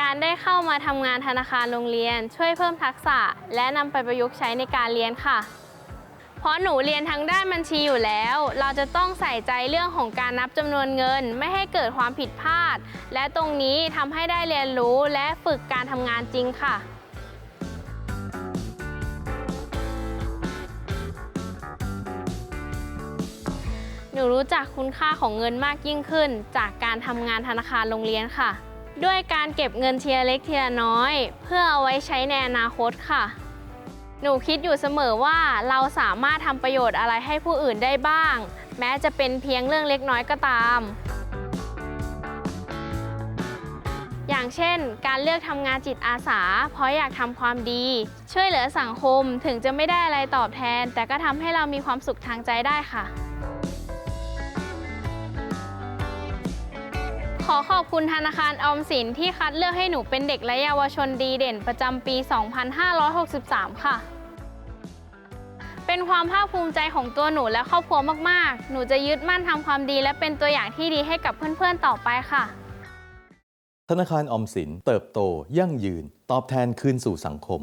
การได้เข้ามาทำงานธนาคารโรงเรียน ช่วยเพิ่มทักษะ และนำไปประยุกต์ใช้ในการเรียนค่ะ เพราะหนูเรียนทั้งด้านบัญชีอยู่แล้ว เราจะต้องใส่ใจเรื่องของการนับจำนวนเงิน ไม่ให้เกิดความผิดพลาด และตรงนี้ทำให้ได้เรียนรู้และฝึกการทำงานจริงค่ะหนูรู้จักคุณค่าของเงินมากยิ่งขึ้น จากการทำงานธนาคารโรงเรียนค่ะ ด้วยการเก็บเงินทีละเล็กทีละน้อย เพื่อเอาไว้ใช้ในอนาคตค่ะ หนูคิดอยู่เสมอว่าเราสามารถทำประโยชน์อะไรให้ผู้อื่นได้บ้าง แม้จะเป็นเพียงเรื่องเล็กน้อยก็ตาม อย่างเช่น การเลือกทำงานจิตอาสา เพราะอยากทำความดี ช่วยเหลือสังคมถึงจะไม่ได้อะไรตอบแทน แต่ก็ทำให้เรามีความสุขทางใจได้ค่ะ ขอขอบคุณธนาคารออมสินที่คัดเลือกให้หนูเป็นเด็กและเยาวชนดีเด่นประจำปี 2563 ค่ะ เป็นความภาคภูมิใจของตัวหนูและครอบครัวมาก ๆ หนูจะยึดมั่นทำความดีและเป็นตัวอย่างที่ดีให้กับเพื่อน ๆ ต่อไปค่ะ ธนาคารออมสินเติบโตยั่งยืน ตอบแทนคืนสู่สังคม